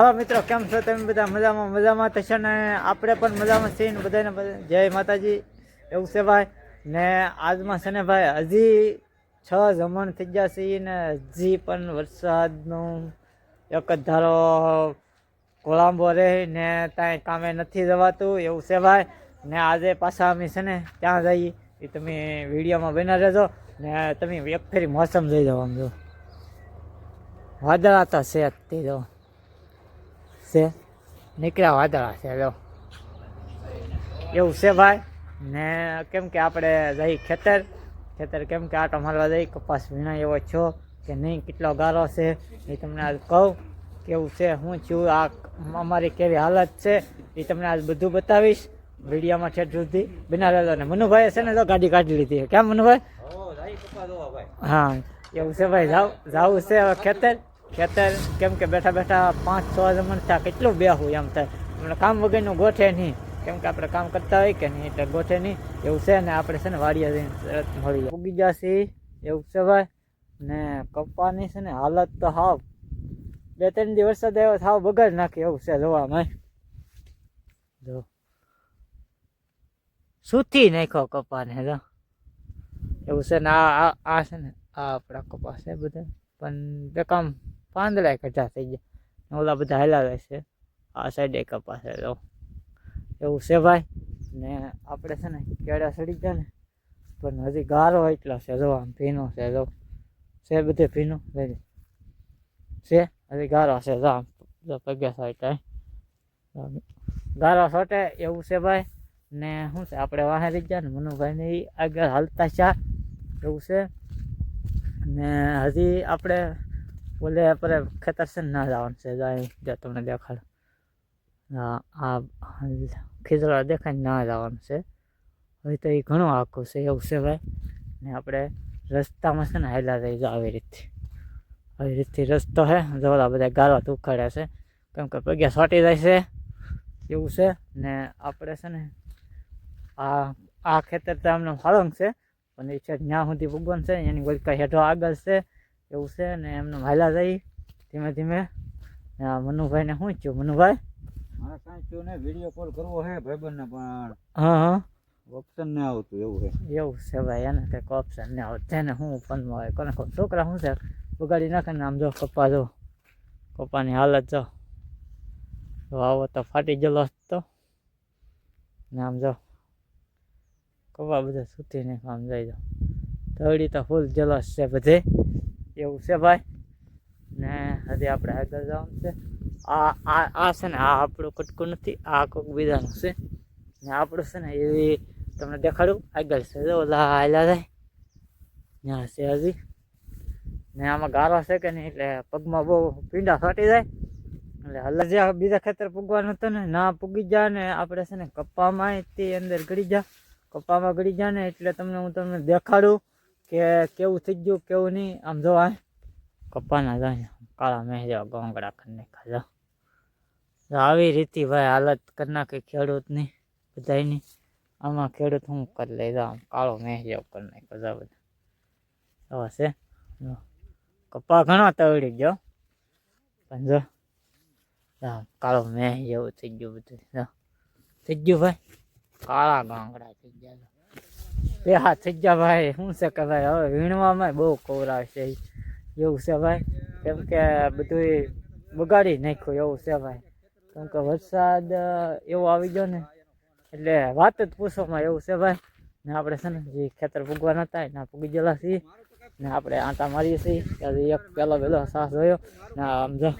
હા, મિત્રો, કેમ છો? તમે બધા મજામાં? મજામાં થશે ને, આપણે પણ મજામાં છીએ ને બધાને જય માતાજી, એવું છે ભાઈ. ને આજમાં છે ને ભાઈ, હજી છ જમણ થઈ ગયા છીએ ને, હજી પણ વરસાદનું એક જ ધારો કોળાંબો રહે ને ત્યાં કામે નથી જવાતું, એવું છે ભાઈ. ને આજે પાછા અમે છે ને, ત્યાં જઈએ. એ તમે વિડીયોમાં બના રહેજો. ને તમે એક ફેરી મોસમ જોઈ આમ જો. વાદળા તો છે તે જો. છે. નીકળ્યા વાદળા છે જો એવું છે ભાઈ? ને કેમ કે આપણે જઈ ખેતર. ખેતર કેમ કે આટો મારવા જઈ કપાસ વીણા એવો છો કે નહીં કેટલો ગારો છે એ તમને આજ કહું. કેવું છે હું છું આ અમારી કેવી હાલત છે એ તમને આજ બધું બતાવીશ વિડીયોમાં છેટ સુધી. બના રહેલો ને મનુભાઈએ છે ને તો ગાડી કાઢી લીધી. કેમ મનુભાઈ? હા એવું છે ભાઈ જાવ જાવું છે હવે ખેતર. ખેતર, કેમ કે બેઠા બેઠા પાંચ છ જમણ થયા કેટલું બેહું એમ થાય. આપણે કામ વગરનું ગોઠે નહીં. કેમ કે આપણે કામ કરતા હોય કે નહીં, એટલે ગોઠે નહીં. એવું છે ને આપણે છે ને વાડીએ જઈને તરત મળી જાય. ઉગી જશે, એવું છે ભાઈ. ને કપ્પાની છે ને હાલત તો હાવ. બે ત્રણ દિવસ વરસાદ આવ્યો તો હાવ બગાડ નાખી. એવું છે જોવામાં જો. સૂથી નાખ્યો કપ્પાને જો. એવું છે ને આ, આ- આ છે ને, આ આપણા કપાસ છે બધા. પણ બે કામ પાંદડા કઢા થઈ ગયા. ઓલા બધા હલાવે છે. આ સાઈડે કપાસ તો એવું છે ભાઈ? ને આપણે છે ને કેળા સડી ગયા ને, પણ હજી ગારો એટલો છે. જો આમ ભીનો છે, જો. છે બધે ભીનો? લઈ છે? હજી ગારો છે. જો આમ પગ્યા સાઈડ ગારો સોટે એવું છે ભાઈ. ને શું છે? આપણે વાહન રહી ગયા ને, મનુભાઈને એ આગળ હાલતા ચા એવું છે. ને હજી આપણે બોલે આપણે ખેતર છે ને ના જવાનું છે જાય તમને દેખાડ. આ ખીજડા દેખાય ના જવાનું છે. હવે તો એ ઘણું આખું છે, એવું છે ભાઈ. ને આપણે રસ્તામાં છે ને હાલ્યા રહી જાઓ આવી રીતે આવી રીતથી રસ્તો છે જોલા બધા ગાળવા ઉખાડે છે. કેમ કે પગ્યા સોટી જાય છે, એવું છે. ને આપણે છે ને આ આ ખેતર તો આમને ફાળંગ છે. પણ એ છે જ્યાં સુધી ભગવાન છે એની ગોલકા હેઠો આગળ છે. એવું છે ને એમને હાલા જઈ ધીમે ધીમે. મનુભાઈને શું થયું? મનુભાઈ? મારે કાંઈ થયું ને વીડિયો કોલ કરવો છે ભાઈબંધને પણ. હા હા. ઓપ્શન ને આવતું એવું છે એવું છે ભાઈ એને કંઈક ઓપ્શન ને આવે તેને હું ફોનમાં હોય કોને ખબર? છોકરા શું છે? બગાડી નાખે ને આમ જો કપા જો. કપ્પાની હાલત જો. આવો તો ફાટી ગયેલો તો. ને આમ જો. કપા બધા સૂતીને આમ જાય જો. તળી તો ફૂલ જલસ છે બધે. એવું છે ભાઈ? ને હજી આપણે આગળ જવાનું છે. આ આ આ છે ને, આ આપણું કટકું નથી, આ કોઈક બીજાનું છે. ને આપણું છે ને એવી તમને દેખાડું? આગળ છે ઓલા આયલા જાય ત્યાં છે હજી. ને આમાં ગારો છે કે નહીં, એટલે પગમાં બહુ પીંડા ફાટી જાય. એટલે હલે જે બીજા ખેતર પૂગવાનું હતું ને, ના પૂગી જા ને, આપણે છે ને કપ્પામાં તે અંદર ગળી જા. કપ્પામાં ગળી જા ને, એટલે તમને હું તમને દેખાડું. કે કેવું થઈ ગયું, કેવું નહીં, આમ જો આ કપ્પાના જાય કાળા મેં જેવા ગોંગડા કરી નાખ્યા આવી રીતે ભાઈ હાલત કરી નાખે ખેડૂતની બધાની આમાં ખેડૂત હું કરી લઈ આમ કાળો મેં જેવો કરી નાખ્યો, જો બધા. હવે છે. કપા ઘણો તવડી ગયો, પણ જો કાળો મેં જેવું થઈ ગયું બધું થઈ ગયું ભાઈ. કાળા ગાંગડા થઈ ગયા. બે હાથ થઈ ગયા ભાઈ. શું છે કે ભાઈ, હવે વીણવામાં બહુ કવરાવશે એવું છે ભાઈ. કેમ કે બધું બગાડી નાખ્યું. એવું છે ભાઈ. કેમ કે વરસાદ એવો આવી ગયો ને. એટલે વાત જ પૂછવામાં એવું છે ભાઈ. ને આપણે છે ને, જે ખેતર પૂગવાના હતા એના પૂગી ગયેલા છીએ. ને આપણે આંટા મારીએ છીએ. એક પેલો પેલો સાસ જોયો. ને આમ જો.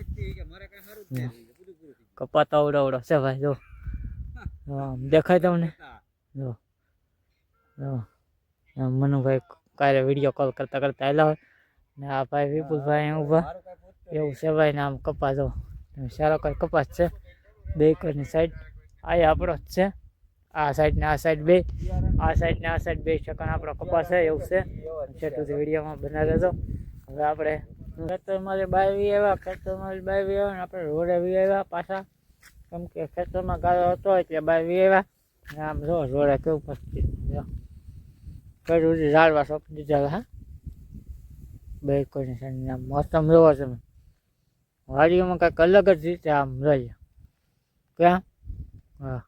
કપાતા તો અવડો છે ભાઈ, જો. દેખાય તમને. જો. મનુભાઈ કાલે વીડિયો કોલ કરતા કરતા આવેલા હોય. ને આ ભાઈ વિપુલભાઈ ઊભા. એવું છે ભાઈ ને આમ કપાસ જો. સારો કઈ કપાસ છે? બે એકરની સાઈડ આ આપણો જ છે. આ સાઈડ ને આ સાઈડ બે. આ સાઈડ ને આ સાઈડ બે સેકન્ડ આપણો કપાસ છે. એવું છે. છેટું વિડીયોમાં બનાવે તો હવે આપણે ખેતરમાંથી બાવી આવ્યા. ખેતરમાં જે બાવી આવ્યા ને આપણે રોડે વી આવ્યા પાછા. કેમ કે ખેતરમાં ગાળો હતો એટલે બાવી આવ્યા. આમ જો રોડે કેવું પસ્તી કઈ ઝાડવા સોંપી દીધા હા? બે કોઈ આમ મોસમ જોવો તમે. વાડીઓમાં કાંઈક અલગ જ રીતે આમ રહીએ કેમ હા.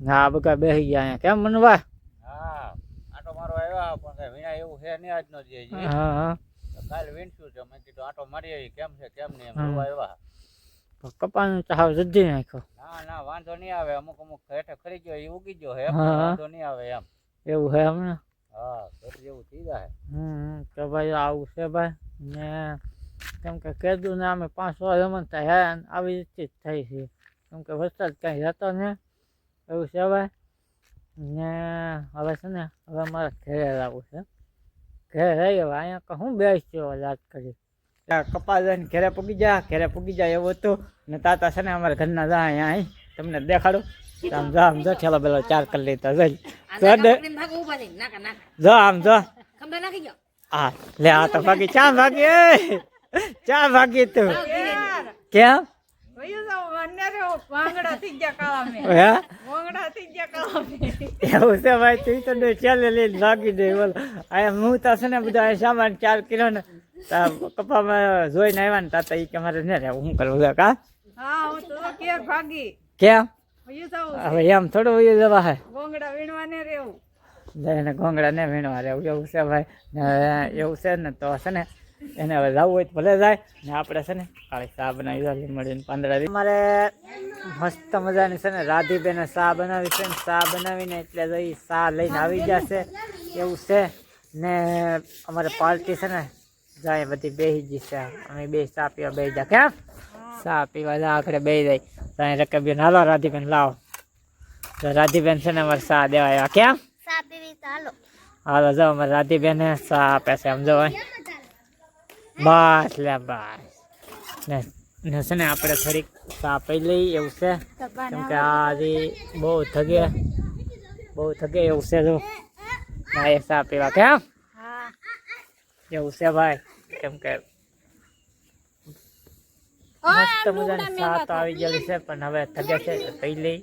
ના બધા બેસી ગયા અહીંયા. કેમ મનવા હા આટો મારો આવ્યા પણ કઈ એવું છે નહીં આજનો જે. હા હા. કાલ કાલે છે મેં કીધું આટો મારી આવી કેમ છે કેમ નહીં? એમ આવ્યા. કપાનું હાવ જજી નાખ્યો. ના ના વાંધો નહીં આવે. અમુક અમુક હેઠે ખરી ગયો એ ઉગી ગયો હે. વાંધો નહીં આવે એમ. એવું છે હમણાં હા જેવું થઈ જાય હમ તો ભાઈ આવું છે ભાઈ. ને કેમ કે કીધું ને અમે પાંચ વાર રમતા હેરાન આવી રીતે જ થઈ છે. કેમ કે વરસાદ કાંઈ રહેતો ને એવું છે ભાઈ. ને હવે છે ને હવે મારે ઘરે લાવવું છે. ઘરે રહી હવે અહીંયા હું બેસ્યો યાદ કરી. કપા લઈને ઘરે પૂગી જા ઘરે પૂગી જાય એવું હતું. ને તાતા છે ને અમારા ઘરના જા અહીંયા અહીં તમને દેખાડું. આમ જા આમ જો ઠેલો પેલો ચાર કરી લેતા જઈ જો આમ જો હા લે આ તો ભાગી ચા ભાગી ચા ભાગી તું કેમ હે એવું છે ભાઈ તું તો ચાલે લઈને ભાગી દે બોલો આ હું તો છે ને બધા સામાન ચાર કિલો ને કપામાં જોઈને આવ્યા ને તાતા ઈ કે મારે ને હું કરવું કા હા હું તો કેર ભાગી કેમ હવે એમ થોડું વયું જવા હે. ગોંગડા વીણવાને રેવું એને ઘોંઘડા ને વીણવા રહેવું એવું છે ભાઈ. એવું છે ને તો છે ને એને હવે જવું હોય તો ભલે જાય. ને આપણે છે ને કાળી ચા બનાવી દો મળીને પાંદડા અમારે મસ્ત મજાની છે ને રાધીબેને ચા બનાવી છે ને ચા બનાવીને એટલે તો ઈ ચા લઈને આવી જશે. એવું છે. ને અમારે પાર્ટી છે ને જાય બધી બેસી છે. અમે બે ચા પીવા બે જા. કેમ? ચા પીવા જા આખરે બે જાય. ત્યાં રકબીન હાલો રાધીબેન લાવો. તો રાધીબેન છે ને અમારે સા દેવા આવ્યા કેમ? હાલો. જાઓ અમારે રાધીબેન સા આપે છે સમજો જો. બસ લે બસ. ને ને છે ને આપણે થોડીક સા પી લઈ એવું છે. કેમ કે આજે બહુ થગે. બહુ થગે એવું છે જો. ના એ સા પીવા. કેમ? એવું છે ભાઈ. કેમ કે મસ્ત મજાની ચા આવી ગયેલી છે પણ હવે થગે છે તો પી લઈ.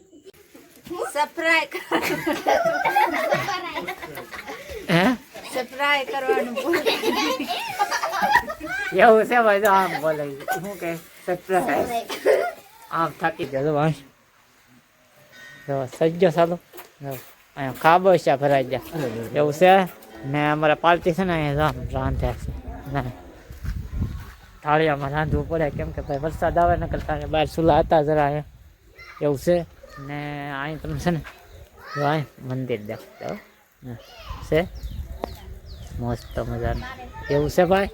સફરાય કરવાનું એવું છે ભાઈ આમ બોલે શું કે સરપ્રાઈઝ આમ થાકી ગયો. ભાઈ તો સજ્જો સાલો. અહીંયા ખાબોચા ભરાઈ ગયા. એવું છે? ને અમારે પાર્ટી છે ને અહીંયા રામ રાંધ્યા છે. ને. થાળીયામાં રાંધવું પડે. કેમ કે ભાઈ વરસાદ આવે ને કરતા બહાર સુલા હતા જરા અહીંયા. એવું છે. ને અહીં તમે છે ને જો અહીં મંદિર દેખતો છે? મસ્ત મજાનું. એવું છે ભાઈ?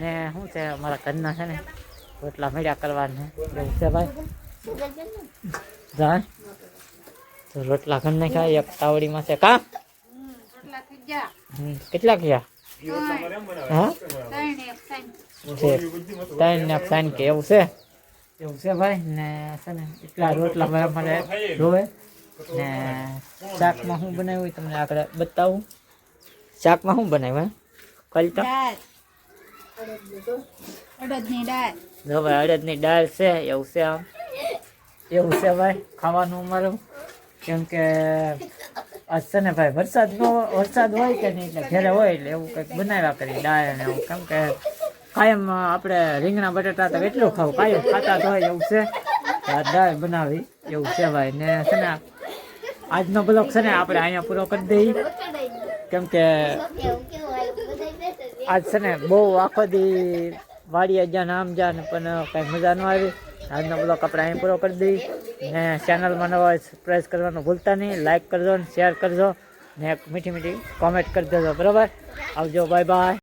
ને શું છે અમારા ઘરના છે ને રોટલા મળ્યા કરવાના. એવું છે ભાઈ? જાય તો રોટલા ઘર ખાય એક તાવડીમાં છે. કા? કેટલા ગયા હા? ત્રણ ને ત્રણ કે એવું છે? એવું છે ભાઈ? ને છે ને એટલા રોટલા ભાઈ અમારે જોવે. ને શાકમાં શું બનાવ્યું તમને આગળ બતાવું. શાકમાં શું બનાવ્યું જો ભાઈ અડદની દાળ છે એવું છે આમ. એવું છે ભાઈ ખાવાનું અમારું. કેમ કે આજ છે ને ભાઈ વરસાદ નો વરસાદ હોય કે નહીં એટલે ઘેરે હોય એટલે એવું કંઈક બનાવ્યા કરી દાળ ને એવું. કેમ કે કાયમ આપણે રીંગણા, બટાટા તો એટલું ખાવું. કાયમ ખાતા તો એવું છે. દાળ બનાવી, એવું છે ભાઈ. ને છે ને, આજનો બ્લોગ છે ને આપણે અહીંયા પૂરો કરી દઈએ. કેમ કે આજ છે ને બહુ આખો દી વાડીએ જ્યાં નામ જ્યાં પણ કાંઈ મજા ન આવી. આજનો બ્લોગ આપણે અહીં પૂરો કરી દઈએ. ને ચેનલમાં નવા સબસ્ક્રાઈબ કરવાનું ભૂલતા નહીં. લાઈક કરજો ને શેર કરજો. ને મીઠી મીઠી કોમેન્ટ કરી દેજો. બરાબર? આવજો. Bye bye